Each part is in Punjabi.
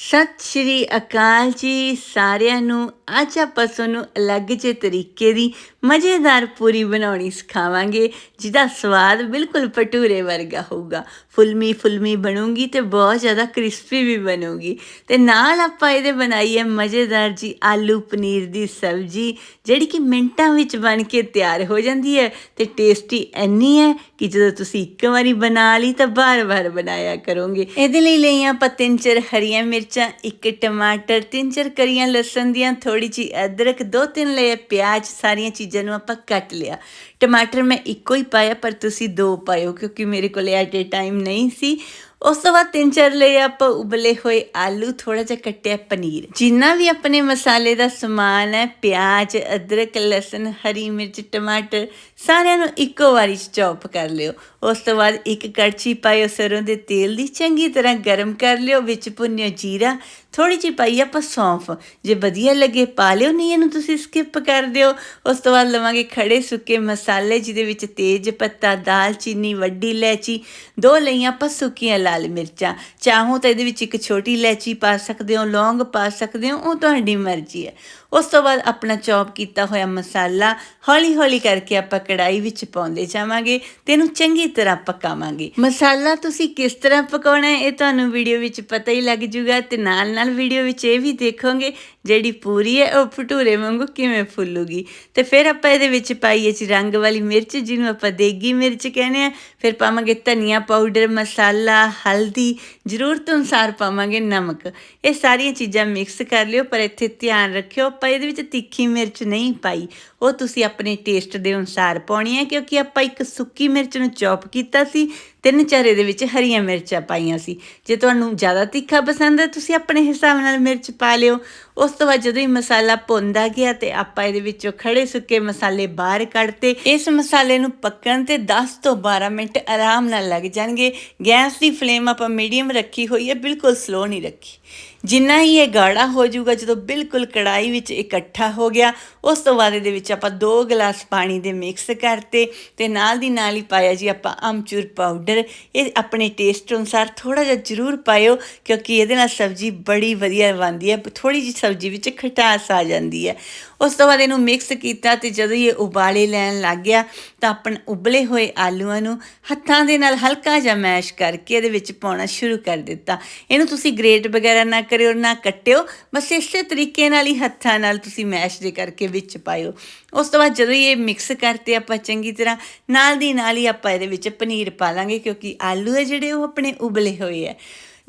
ਸਤਿ ਸ਼੍ਰੀ ਅਕਾਲ ਜੀ ਸਾਰਿਆਂ ਨੂੰ। ਅੱਜ ਆਪਾਂ ਤੁਹਾਨੂੰ ਅਲੱਗ ਜਿਹੇ ਤਰੀਕੇ ਦੀ ਮਜ਼ੇਦਾਰ ਪੂਰੀ ਬਣਾਉਣੀ ਸਿਖਾਵਾਂਗੇ, ਜਿਹਦਾ ਸਵਾਦ ਬਿਲਕੁਲ ਭਟੂਰੇ ਵਰਗਾ ਹੋਊਗਾ। ਫੁਲਮੀ ਫੁਲਮੀ ਬਣੂਗੀ ਤੇ ਬਹੁਤ ਜ਼ਿਆਦਾ ਕ੍ਰਿਸਪੀ ਵੀ ਬਣੂਗੀ। ਤੇ ਨਾਲ ਆਪਾਂ ਇਹਦੇ ਬਣਾਈ ਹੈ ਮਜ਼ੇਦਾਰ ਜੀ ਆਲੂ ਪਨੀਰ ਦੀ ਸਬਜ਼ੀ, ਜਿਹੜੀ ਕਿ ਮਿੰਟਾਂ ਵਿੱਚ ਬਣ ਕੇ ਤਿਆਰ ਹੋ ਜਾਂਦੀ ਹੈ ਤੇ ਟੇਸਟੀ ਇੰਨੀ ਹੈ ਕਿ ਜਦੋਂ ਤੁਸੀਂ ਇੱਕ ਵਾਰੀ ਬਣਾ ਲਈ ਤਾਂ ਬਾਰ-ਬਾਰ ਬਣਾਇਆ ਕਰੋਗੇ। ਇਹਦੇ ਲਈ ਲਈਆਂ ਆਪਾਂ ਤਿੰਨ ਚਾਰ ਹਰੀਆਂ ਮਿਰਚ ਇੱਕ ਟਮਾਟਰ, ਤਿੰਨ ਚਾਰ ਕਰੀਆਂ ਲਸਣ ਦੀਆਂ ਥੋੜੀ ਜਿਹੀ ਅਦਰਕ, ਦੋ ਤਿੰਨ ਲਏ ਪਿਆਜ਼, ਸਾਰੀਆਂ ਚੀਜ਼ਾਂ ਨੂੰ ਆਪਾਂ ਕੱਟ ਲਿਆ। ਟਮਾਟਰ ਮੈਂ ਇੱਕੋ ਹੀ ਪਾਇਆ, ਪਰ ਤੁਸੀਂ ਦੋ ਪਾਇਓ, ਕਿਉਂਕਿ ਮੇਰੇ ਕੋਲ ਐਟ ਏ ਟਾਈਮ ਨਹੀਂ ਸੀ। ਉਸ ਤੋਂ ਬਾਅਦ ਤਿੰਨ ਚਾਰ ਲਈ ਆਪਾਂ ਉਬਲੇ ਹੋਏ ਆਲੂ ਥੋੜਾ ਜਿਹਾ ਕੱਟਿਆ ਪਨੀਰ। ਜਿੰਨਾ ਵੀ ਆਪਣੇ ਮਸਾਲੇ ਦਾ ਸਮਾਨ ਹੈ, ਪਿਆਜ਼, ਅਦਰਕ, ਲਸਣ, ਹਰੀ ਮਿਰਚ, ਟਮਾਟਰ, ਸਾਰਿਆਂ ਨੂੰ ਇੱਕੋ ਵਾਰੀ ਚੌਪ ਕਰ ਲਿਓ। ਉਸ ਤੋਂ ਬਾਅਦ ਇੱਕ ਕੜਛੀ ਪਾਇਓ ਸਰੋਂ ਦੇ ਤੇਲ ਦੀ, ਚੰਗੀ ਤਰ੍ਹਾਂ ਗਰਮ ਕਰ ਲਿਓ, ਵਿੱਚ ਭੁੰਨਿਓ ਜੀਰਾ ਥੋੜੀ ਜਿਹੀ ਪਾਈ ਆਪਾਂ ਸੌਂਫ। ਜੇ ਵਧੀਆ ਲੱਗੇ, ਪਾ ਲਿਓ, ਨਹੀਂ ਇਹਨੂੰ ਤੁਸੀਂ ਸਕਿਪ ਕਰ ਦਿਓ। ਉਸ ਤੋਂ ਬਾਅਦ ਲਵਾਂਗੇ ਖੜੇ ਸੁੱਕੇ ਮਸਾਲੇ, ਜਿਹਦੇ ਵਿੱਚ ਤੇਜ ਪੱਤਾ, ਦਾਲਚੀਨੀ, ਵੱਡੀ ਇਲਾਇਚੀ, ਦੋ ਲਈਆਂ ਆਪਾਂ ਸੁੱਕੀਆਂ ਲਾਲ ਮਿਰਚਾਂ। ਚਾਹੋ ਤਾਂ ਇਹਦੇ ਵਿੱਚ ਇੱਕ ਛੋਟੀ ਇਲਾਇਚੀ ਪਾ ਸਕਦੇ ਹੋ, ਲੌਂਗ ਪਾ ਸਕਦੇ ਹੋ, ਉਹ ਤੁਹਾਡੀ ਮਰਜ਼ੀ ਹੈ। ਉਸ ਤੋਂ ਬਾਅਦ ਆਪਣਾ ਚੌਪ ਕੀਤਾ ਹੋਇਆ ਮਸਾਲਾ ਹੌਲੀ ਹੌਲੀ ਕਰਕੇ ਆਪਾਂ ਕੜਾਈ ਵਿੱਚ ਪਾਉਂਦੇ ਜਾਵਾਂਗੇ ਤੇ ਇਹਨੂੰ ਚੰਗੀ ਤਰ੍ਹਾਂ ਪਕਾਵਾਂਗੇ। ਮਸਾਲਾ ਤੁਸੀਂ ਕਿਸ ਤਰ੍ਹਾਂ ਪਕਾਉਣਾ ਹੈ ਇਹ ਤੁਹਾਨੂੰ ਵੀਡੀਓ ਵਿੱਚ ਪਤਾ ਹੀ ਲੱਗ ਜੂਗਾ ਤੇ ਨਾਲ ਨਾਲ ਵੀਡੀਓ ਵਿੱਚ ਇਹ ਵੀ ਦੇਖੋਗੇ ਜਿਹੜੀ ਪੂਰੀ ਹੈ ਉਹ ਭਟੂਰੇ ਵਾਂਗੂ ਕਿਵੇਂ ਫੁੱਲੂਗੀ। ਤੇ ਫਿਰ ਆਪਾਂ ਇਹਦੇ ਵਿੱਚ ਪਾਈਏ ਜੀ ਰੰਗ ਵਾਲੀ ਮਿਰਚ, ਜਿਹਨੂੰ ਆਪਾਂ ਦੇਗੀ ਮਿਰਚ ਕਹਿੰਦੇ ਆ ਫਿਰ ਪਾਵਾਂਗੇ ਧਨੀਆ ਪਾਊਡਰ ਮਸਾਲਾ, ਹਲਦੀ, ਜ਼ਰੂਰਤ ਅਨੁਸਾਰ ਪਾਵਾਂਗੇ ਨਮਕ। ਇਹ ਸਾਰੀਆਂ ਚੀਜ਼ਾਂ ਮਿਕਸ ਕਰ ਲਿਓ, ਪਰ ਇੱਥੇ ਧਿਆਨ ਰੱਖਿਓ ਆਪਾਂ ਇਹਦੇ ਵਿੱਚ ਤਿੱਖੀ ਮਿਰਚ ਨਹੀਂ ਪਾਈ। ਉਹ ਤੁਸੀਂ ਆਪਣੇ ਟੇਸਟ ਦੇ ਅਨੁਸਾਰ ਪਾਉਣੀ ਹੈ, ਕਿਉਂਕਿ ਆਪਾਂ ਇੱਕ ਸੁੱਕੀ ਮਿਰਚ ਨੂੰ ਚੌਪ ਕੀਤਾ ਸੀ ਤਿੰਨ ਚਾਰੇ ਦੇ ਵਿੱਚ ਹਰੀਆਂ ਮਿਰਚਾਂ ਪਾਈਆਂ ਸੀ। ਜੇ ਤੁਹਾਨੂੰ ਜ਼ਿਆਦਾ ਤਿੱਖਾ ਪਸੰਦ ਹੈ, ਤੁਸੀਂ ਆਪਣੇ ਹਿਸਾਬ ਨਾਲ ਮਿਰਚ ਪਾ ਲਿਓ। ਉਸ ਤੋਂ ਬਾਅਦ ਜਦੋਂ ਹੀ ਮਸਾਲਾ ਭੁੰਦਾ ਗਿਆ ਤੇ ਆਪਾਂ ਇਹਦੇ ਵਿੱਚੋਂ ਖੜੇ ਸੁੱਕੇ ਮਸਾਲੇ ਬਾਹਰ ਕੱਢਤੇ। ਇਸ ਮਸਾਲੇ ਨੂੰ ਪੱਕਣ ਤੇ 10 ਤੋਂ 12 ਮਿੰਟ ਆਰਾਮ ਨਾਲ ਲੱਗ ਜਾਣਗੇ। ਗੈਸ ਦੀ ਫਲੇਮ ਆਪਾਂ ਮੀਡੀਅਮ ਰੱਖੀ ਹੋਈ ਹੈ, ਬਿਲਕੁਲ ਸਲੋ ਨਹੀਂ ਰੱਖੀ। ਜਿੰਨਾ ਹੀ ਇਹ ਗਾੜਾ ਹੋ ਜਾਊਗਾ, ਜਦੋਂ ਬਿਲਕੁਲ ਕੜਾਈ ਵਿੱਚ ਇਕੱਠਾ ਹੋ ਗਿਆ, ਉਸ ਤੋਂ ਬਾਅਦ ਇਹਦੇ ਵਿੱਚ ਆਪਾਂ 2 ਗਲਾਸ ਪਾਣੀ ਦੇ ਮਿਕਸ ਕਰਤੇ ਤੇ ਨਾਲ ਦੀ ਨਾਲ ਹੀ ਪਾਇਆ ਜੀ ਆਪਾਂ ਅਮਚੂਰ ਪਾਊਡਰ ਇਹ ਆਪਣੇ ਟੇਸਟ ਅਨੁਸਾਰ ਥੋੜਾ ਜਿਹਾ ਜ਼ਰੂਰ ਪਾਇਓ, ਕਿਉਂਕਿ ਇਹਦੇ ਨਾਲ ਸਬਜ਼ੀ ਬੜੀ ਵਧੀਆ ਬਣਦੀ ਹੈ ਥੋੜੀ ਜਿਹੀ ਸਬਜ਼ੀ ਵਿੱਚ ਖਟਾਸ ਆ ਜਾਂਦੀ ਹੈ। ਉਸ ਤੋਂ ਬਾਅਦ ਇਹਨੂੰ ਮਿਕਸ ਕੀਤਾ ਤੇ ਜਦੋਂ ਇਹ ਉਬਾਲੇ ਲੈਣ ਲੱਗ ਗਿਆ, ਤਾਂ ਆਪਣ ਉਬਲੇ ਹੋਏ ਆਲੂਆਂ ਨੂੰ ਹੱਥਾਂ ਦੇ ਨਾਲ ਹਲਕਾ ਜਿਹਾ ਮੈਸ਼ ਕਰਕੇ ਇਹਦੇ ਵਿੱਚ ਪਾਉਣਾ ਸ਼ੁਰੂ ਕਰ ਦਿੱਤਾ। ਇਹਨੂੰ ਤੁਸੀਂ ਗ੍ਰੇਟ ਵਗੈਰਾ ਨਾ ਕਰਿਓ, ਨਾ ਕੱਟਿਓ, ਬਸ ਇਸੇ ਤਰੀਕੇ ਨਾਲ ਹੀ ਹੱਥਾਂ ਨਾਲ ਤੁਸੀਂ ਮੈਸ਼ ਦੇ ਕਰਕੇ ਵਿੱਚ ਪਾਇਓ। ਉਸ ਤੋਂ ਬਾਅਦ ਜਦੋਂ ਇਹ ਮਿਕਸ ਕਰਤੇ ਆਪਾਂ ਚੰਗੀ ਤਰ੍ਹਾਂ, ਨਾਲ ਦੀ ਨਾਲ ਹੀ ਆਪਾਂ ਇਹਦੇ ਵਿੱਚ ਪਨੀਰ ਪਾ ਲਾਂਗੇ। ਕਿਉਂਕਿ ਆਲੂ ਹੈ ਜਿਹੜੇ ਉਹ ਆਪਣੇ ਉਬਲੇ ਹੋਏ ਹੈ।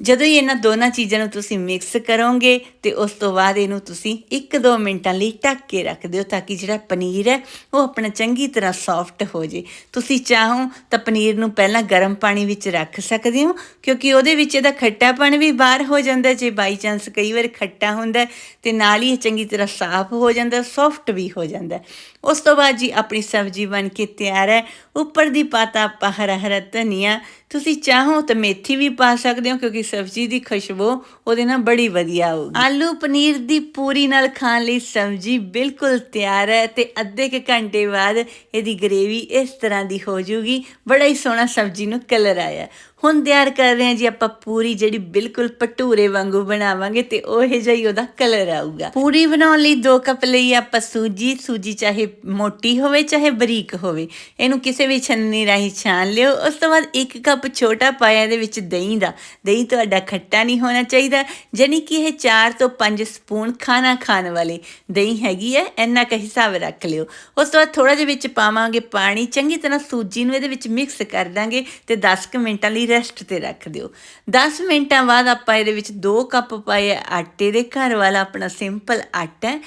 ਜਦੋਂ ਹੀ ਇਹਨਾਂ ਦੋਨਾਂ ਚੀਜ਼ਾਂ ਨੂੰ ਤੁਸੀਂ ਮਿਕਸ ਕਰੋਗੇ ਤੇ ਉਸ ਤੋਂ ਬਾਅਦ ਇਹਨੂੰ ਤੁਸੀਂ 1-2 ਮਿੰਟਾਂ ਲਈ ਢੱਕ ਕੇ ਰੱਖ ਦਿਓ ਤਾਂ ਕਿ ਜਿਹੜਾ ਪਨੀਰ ਹੈ ਉਹ ਆਪਣਾ ਚੰਗੀ ਤਰ੍ਹਾਂ ਸੌਫਟ ਹੋ ਜੇ। ਤੁਸੀਂ ਚਾਹੋ ਤਾਂ ਪਨੀਰ ਨੂੰ ਪਹਿਲਾਂ ਗਰਮ ਪਾਣੀ ਵਿੱਚ ਰੱਖ ਸਕਦੇ ਹੋ, ਕਿਉਂਕਿ ਉਹਦੇ ਵਿੱਚ ਇਹਦਾ ਖੱਟਾਪਣ ਵੀ ਬਾਹਰ ਹੋ ਜਾਂਦਾ ਜੇ ਬਾਈ ਚਾਂਸ ਕਈ ਵਾਰ ਖੱਟਾ ਹੁੰਦਾ ਤੇ ਨਾਲ ਹੀ ਇਹ ਚੰਗੀ ਤਰ੍ਹਾਂ ਸਾਫ਼ ਹੋ ਜਾਂਦਾ ਸੌਫਟ ਵੀ ਹੋ ਜਾਂਦਾ ਉਸ ਤੋਂ ਬਾਅਦ ਜੀ ਆਪਣੀ ਸਬਜ਼ੀ ਬਣ ਕੇ ਤਿਆਰ ਹੈ। ਉੱਪਰ ਦੀ ਪਾਤਾ ਆਪਾਂ ਹਰਾ ਹਰਾ ਧਨੀਆ ਤੁਸੀਂ ਚਾਹੋ ਤਾਂ ਮੇਥੀ ਵੀ ਪਾ ਸਕਦੇ ਹੋ, ਕਿਉਂਕਿ ਸਬਜ਼ੀ ਦੀ ਖੁਸ਼ਬੂ ਉਹਦੇ ਨਾਲ ਬੜੀ ਵਧੀਆ ਆਊਗੀ ਆਲੂ ਪਨੀਰ ਦੀ ਪੂਰੀ ਨਾਲ ਖਾਣ ਲਈ ਸਬਜ਼ੀ ਬਿਲਕੁਲ ਤਿਆਰ ਹੈ ਤੇ ਅੱਧੇ ਕੁ ਘੰਟੇ ਬਾਅਦ ਇਹਦੀ ਗ੍ਰੇਵੀ ਇਸ ਤਰ੍ਹਾਂ ਦੀ ਹੋ ਜਾਊਗੀ। ਬੜਾ ਹੀ ਸੋਹਣਾ ਸਬਜ਼ੀ ਨੂੰ ਕਲਰ ਆਇਆ। ਹੁਣ ਤਿਆਰ ਕਰ ਰਹੇ ਹਾਂ ਜੀ ਆਪਾਂ ਪੂਰੀ ਜਿਹੜੀ ਬਿਲਕੁਲ ਭਟੂਰੇ ਵਾਂਗੂ ਬਣਾਵਾਂਗੇ ਤੇ ਉਹ ਜਿਹਾ ਹੀ ਉਹਦਾ ਕਲਰ ਆਊਗਾ। ਪੂਰੀ ਬਣਾਉਣ ਲਈ 2 ਕੱਪ ਲਈ ਆਪਾਂ ਸੂਜੀ ਸੂਜੀ ਚਾਹੇ ਮੋਟੀ ਹੋਵੇ, ਚਾਹੇ ਬਰੀਕ ਹੋਵੇ। ਇਹਨੂੰ ਕਿਸੇ ਵੀ ਛੰਨੀ ਰਾਹੀਂ ਛਾਣ ਲਿਓ। ਉਸ ਤੋਂ ਬਾਅਦ 1 ਕੱਪ ਛੋਟਾ ਪਾਇਆ ਇਹਦੇ ਵਿੱਚ ਦਹੀਂ ਦਾ। ਦਹੀਂ ਤੁਹਾਡਾ ਖੱਟਾ ਨਹੀਂ ਹੋਣਾ ਚਾਹੀਦਾ ਜਾਨੀ ਕਿ ਇਹ 4 ਤੋਂ 5 ਸਪੂਨ ਖਾਣਾ ਖਾਣ ਵਾਲੇ ਦਹੀਂ ਹੈਗੀ ਹੈ ਇੰਨਾ ਕੁ ਹਿਸਾਬ ਰੱਖ ਲਿਓ। ਉਸ ਤੋਂ ਬਾਅਦ ਥੋੜਾ ਜਿਹਾ ਵਿੱਚ ਪਾਵਾਂਗੇ ਪਾਣੀ, ਚੰਗੀ ਤਰ੍ਹਾਂ ਸੂਜੀ ਨੂੰ ਇਹਦੇ ਵਿੱਚ ਮਿਕਸ ਕਰ ਦਾਂਗੇ ਤੇ 10 ਕੁ ਮਿੰਟਾਂ ਲਈ ਰੈਸਟ ਤੇ ਰੱਖ ਦਿਓ। 10 ਮਿੰਟਾਂ ਬਾਅਦ ਆਪਾਂ ਇਹਦੇ ਵਿੱਚ 2 ਕੱਪ ਪਾਏ ਆਟੇ ਦੇ ਘਰ ਵਾਲਾ ਆਪਣਾ ਸਿੰਪਲ ਆਟਾ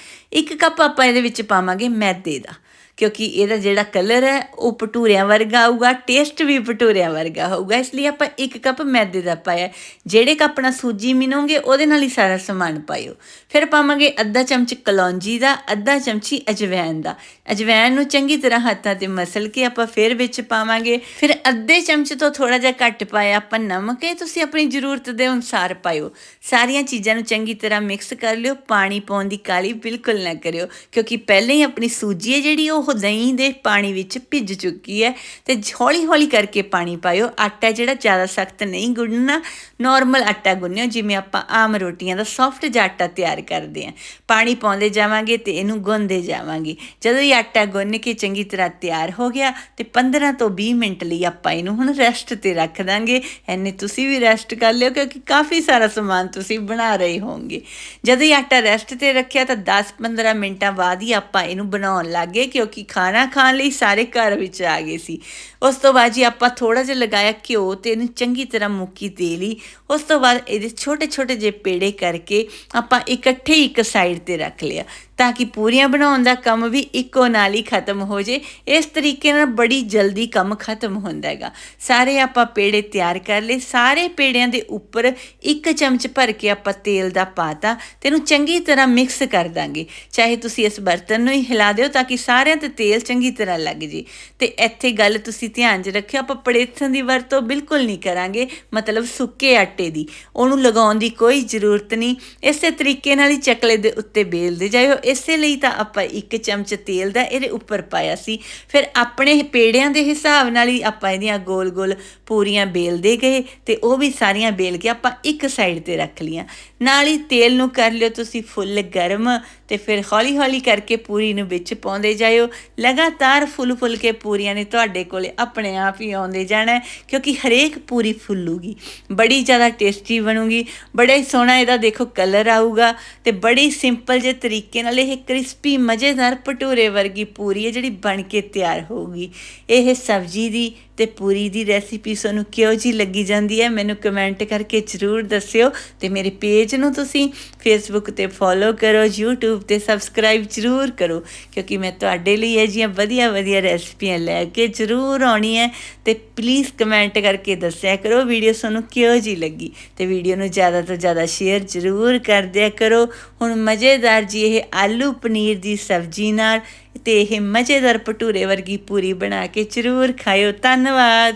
1 ਕੱਪ ਆਪਾਂ ਇਹਦੇ ਵਿੱਚ ਪਾਵਾਂਗੇ ਮੈਦੇ ਦਾ। ਕਿਉਂਕਿ ਇਹਦਾ ਜਿਹੜਾ ਕਲਰ ਹੈ, ਉਹ ਭਟੂਰਿਆਂ ਵਰਗਾ ਆਊਗਾ, ਟੇਸਟ ਵੀ ਭਟੂਰਿਆਂ ਵਰਗਾ ਹੋਊਗਾ। ਇਸ ਲਈ ਆਪਾਂ ਇੱਕ ਕੱਪ ਮੈਦੇ ਦਾ ਪਾਇਆ। ਜਿਹੜੇ ਕੱਪ ਨਾਲ ਸੂਜੀ ਮਿਨੋਗੇ ਉਹਦੇ ਨਾਲ ਹੀ ਸਾਰਾ ਸਮਾਨ ਪਾਇਓ। ਫਿਰ ਪਾਵਾਂਗੇ ਅੱਧਾ ਚਮਚ ਕਲੌਂਜੀ ਦਾ, ਅੱਧਾ ਚਮਚੀ ਅਜਵੈਨ ਦਾ। ਅਜਵੈਨ ਨੂੰ ਚੰਗੀ ਤਰ੍ਹਾਂ ਹੱਥਾਂ ਤੇ ਮਸਲ ਕੇ ਆਪਾਂ ਫਿਰ ਵਿੱਚ ਪਾਵਾਂਗੇ। ਫਿਰ ਅੱਧੇ ਚਮਚ ਤੋਂ ਥੋੜਾ ਜਿਹਾ ਘੱਟ ਪਾਇਆ ਆਪਾਂ ਨਮਕ। ਇਹ ਤੁਸੀਂ ਆਪਣੀ ਜ਼ਰੂਰਤ ਦੇ ਅਨੁਸਾਰ ਪਾਇਓ। ਸਾਰੀਆਂ ਚੀਜ਼ਾਂ ਨੂੰ ਚੰਗੀ ਤਰ੍ਹਾਂ ਮਿਕਸ ਕਰ ਲਿਓ। ਪਾਣੀ ਪਾਉਣ ਦੀ ਕਾਲੀ ਬਿਲਕੁਲ ਨਾ ਕਰਿਓ। ਕਿਉਂਕਿ ਪਹਿਲਾਂ ਹੀ ਆਪਣੀ ਸੂਜੀ ਹੈ ਜਿਹੜੀ, ਉਹ ਉਹ ਦਹੀਂ ਦੇ ਪਾਣੀ ਵਿੱਚ ਭਿੱਜ ਚੁੱਕੀ ਹੈ ਤੇ ਹੌਲੀ ਹੌਲੀ ਕਰਕੇ ਪਾਣੀ ਪਾਇਓ। ਆਟਾ ਜਿਹੜਾ ਜ਼ਿਆਦਾ ਸਖਤ ਨਹੀਂ ਗੁੰਨਣਾ ਨਾਰਮਲ ਆਟਾ ਗੁੰਨਿਓ, ਜਿਵੇਂ ਆਪਾਂ ਆਮ ਰੋਟੀਆਂ ਦਾ ਸੌਫਟ ਜਿਹਾ ਆਟਾ ਤਿਆਰ ਕਰਦੇ ਆਂ ਪਾਣੀ ਪਾਉਂਦੇ ਜਾਵਾਂਗੇ ਤੇ ਇਹਨੂੰ ਗੁੰਨਦੇ ਜਾਵਾਂਗੇ। ਜਦੋਂ ਇਹ ਆਟਾ ਗੁੰਨ ਕੇ ਚੰਗੀ ਤਰ੍ਹਾਂ ਤਿਆਰ ਹੋ ਗਿਆ ਤੇ 15 ਤੋਂ 20 ਮਿੰਟ ਲਈ ਆਪਾਂ ਇਹਨੂੰ ਹੁਣ ਰੈਸਟ ਤੇ ਰੱਖ ਦਾਂਗੇ। ਐਨੇ ਤੁਸੀਂ ਵੀ ਰੈਸਟ ਕਰ ਲਿਓ, ਕਿਉਂਕਿ ਕਾਫੀ ਸਾਰਾ ਸਮਾਨ ਤੁਸੀਂ ਬਣਾ ਰਹੇ ਹੋਵੋਗੇ। ਜਦੋਂ ਇਹ ਆਟਾ ਰੈਸਟ ਤੇ ਰੱਖਿਆ ਤਾਂ 10-15 ਮਿੰਟਾਂ ਬਾਅਦ ਹੀ ਆਪਾਂ ਇਹਨੂੰ ਬਣਾਉਣ ਲੱਗੇ ਕਿਉਂਕਿ ਖਾਣਾ ਖਾਣ ਲਈ ਸਾਰੇ ਘਰ ਵਿੱਚ ਆ ਗਏ ਸੀ। ਉਸ ਤੋਂ ਬਾਅਦ ਜੀ ਆਪਾਂ ਥੋੜਾ ਜਿਹਾ ਲਗਾਇਆ ਘਿਓ ਤੇ ਇਹਨੂੰ ਚੰਗੀ ਤਰ੍ਹਾਂ ਮੁੱਕੀ ਦੇ ਲਈ। ਉਸ ਤੋਂ ਬਾਅਦ ਇਹਦੇ ਛੋਟੇ ਛੋਟੇ ਜਿਹੇ ਪੇੜੇ ਕਰਕੇ ਆਪਾਂ ਇਕੱਠੇ ਇੱਕ ਸਾਈਡ ਤੇ ਰੱਖ ਲਿਆ ਤਾਂ ਕਿ ਪੂਰੀਆਂ ਬਣਾਉਣ ਦਾ ਕੰਮ ਵੀ ਇੱਕੋ ਨਾਲ ਹੀ ਖਤਮ ਹੋ ਜੇ। ਇਸ ਤਰੀਕੇ ਨਾਲ ਬੜੀ ਜਲਦੀ ਕੰਮ ਖਤਮ ਹੁੰਦਾ ਹੈਗਾ। ਸਾਰੇ ਆਪਾਂ ਪੇੜੇ ਤਿਆਰ ਕਰ ਲਏ। ਸਾਰੇ ਪੇੜਿਆਂ ਦੇ ਉੱਪਰ ਇੱਕ ਚਮਚ ਭਰ ਕੇ ਆਪਾਂ ਤੇਲ ਦਾ ਪਾਤਾ ਤੇ ਇਹਨੂੰ ਚੰਗੀ ਤਰ੍ਹਾਂ ਮਿਕਸ ਕਰ ਦਾਂਗੇ। ਚਾਹੇ ਤੁਸੀਂ ਇਸ ਬਰਤਨ ਨੂੰ ਹੀ ਹਿਲਾ ਦਿਓ ਤਾਂ ਕਿ ਸਾਰਿਆਂ ਤੇ ਤੇਲ ਚੰਗੀ ਤਰ੍ਹਾਂ ਲੱਗ ਜੇ। ਤੇ ਇੱਥੇ ਗੱਲ ਤੁਸੀਂ ਧਿਆਨ 'ਚ ਰੱਖਿਓ, ਆਪਾਂ ਪੜੇਥਨ ਦੀ ਵਰਤੋਂ ਬਿਲਕੁਲ ਨਹੀਂ ਕਰਾਂਗੇ, ਮਤਲਬ ਸੁੱਕੇ ਆਟੇ ਦੀ। ਉਹਨੂੰ ਲਗਾਉਣ ਦੀ ਕੋਈ ਜ਼ਰੂਰਤ ਨਹੀਂ। ਇਸੇ ਤਰੀਕੇ ਨਾਲ ਹੀ ਚਕਲੇ ਦੇ ਉੱਤੇ ਬੇਲਦੇ ਜਾਇਓ। ਇਸੇ ਲਈ ਤਾਂ ਆਪਾਂ ਇੱਕ ਚਮਚ ਤੇਲ ਦਾ ਇਹਦੇ ਉੱਪਰ ਪਾਇਆ ਸੀ। ਫਿਰ ਆਪਣੇ ਪੇੜਿਆਂ ਦੇ ਹਿਸਾਬ ਨਾਲ ਹੀ ਆਪਾਂ ਇਹਦੀਆਂ ਗੋਲ-ਗੋਲ ਪੂਰੀਆਂ ਬੇਲਦੇ ਗਏ ਤੇ ਉਹ ਵੀ ਸਾਰੀਆਂ ਬੇਲ ਕੇ ਆਪਾਂ ਇੱਕ ਸਾਈਡ ਤੇ ਰੱਖ ਲੀਆਂ ਨਾਲ ਹੀ ਤੇਲ ਨੂੰ ਕਰ ਲਿਓ ਤੁਸੀਂ ਫੁੱਲ ਗਰਮ ਤੇ ਫਿਰ ਹੌਲੀ-ਹੌਲੀ ਕਰਕੇ ਪੂਰੀ ਨੂੰ ਵਿੱਚ ਪਾਉਂਦੇ ਜਾਇਓ। ਲਗਾਤਾਰ ਫੁੱਲ-ਫੁੱਲ ਕੇ ਪੂਰੀਆਂ ਨੇ ਤੁਹਾਡੇ ਕੋਲੇ, ਆਪਣੇ ਆਪ ਹੀ ਆਉਂਦੇ ਜਾਣਾ ਕਿਉਂਕਿ ਹਰੇਕ ਪੂਰੀ ਫੁੱਲੂਗੀ। ਬੜੀ ਜ਼ਿਆਦਾ ਟੇਸਟੀ ਬਣੂਗੀ, ਬੜਾ ਹੀ ਸੋਹਣਾ ਇਹਦਾ ਦੇਖੋ ਕਲਰ ਆਊਗਾ ਤੇ ਬੜੀ ਸਿੰਪਲ ਜਿਹੇ ਤਰੀਕੇ ਨਾਲ ਇਹ ਕ੍ਰਿਸਪੀ, ਮਜ਼ੇਦਾਰ, ਭਟੂਰੇ ਵਰਗੀ ਪੂਰੀ ਹੈ ਜਿਹੜੀ ਬਣ ਕੇ ਤਿਆਰ ਹੋਊਗੀ। ਇਹ ਸਬਜ਼ੀ ਦੀ ਤੇ ਪੂਰੀ ਦੀ ਰੈਸਿਪੀ ਤੁਹਾਨੂੰ ਕਿਉਂ ਜੀ ਲੱਗੀ ਜਾਂਦੀ ਹੈ, ਮੈਨੂੰ ਕਮੈਂਟ ਕਰਕੇ ਜ਼ਰੂਰ ਦੱਸਿਓ ਤੇ ਮੇਰੇ ਪੇਜ ਨੂੰ ਤੁਸੀਂ ਫੇਸਬੁੱਕ ਤੇ ਫੋਲੋ ਕਰੋ, YouTube ਤੇ ਸਬਸਕ੍ਰਾਈਬ ਜ਼ਰੂਰ ਕਰੋ, ਕਿਉਂਕਿ ਮੈਂ ਤੁਹਾਡੇ ਲਈ ਇਹ ਜੀਆਂ ਵਧੀਆ ਵਧੀਆ ਰੈਸਪੀਆਂ ਲੈ ਕੇ ਜ਼ਰੂਰ ਆਉਣੀ ਹੈ ਤੇ ਪਲੀਜ਼ ਕਮੈਂਟ ਕਰਕੇ ਦੱਸਿਆ ਕਰੋ ਵੀਡੀਓ ਤੁਹਾਨੂੰ ਕਿਉਂ ਜੀ ਲੱਗੀ ਤੇ ਵੀਡੀਓ ਨੂੰ ਜ਼ਿਆਦਾ ਤੋਂ ਜ਼ਿਆਦਾ ਸ਼ੇਅਰ ਜ਼ਰੂਰ ਕਰ ਦਿਆ ਕਰੋ। ਹੁਣ ਮਜ਼ੇਦਾਰ ਜੀ ਇਹ ਆਲੂ ਪਨੀਰ ਦੀ ਸਬਜ਼ੀ ਨਾਲ ਤੇ ਇਹ ਮਜ਼ੇਦਾਰ ਭਟੂਰੇ ਵਰਗੀ ਪੂਰੀ ਬਣਾ ਕੇ ਜ਼ਰੂਰ ਖਾਇਓ। ਧੰਨਵਾਦ।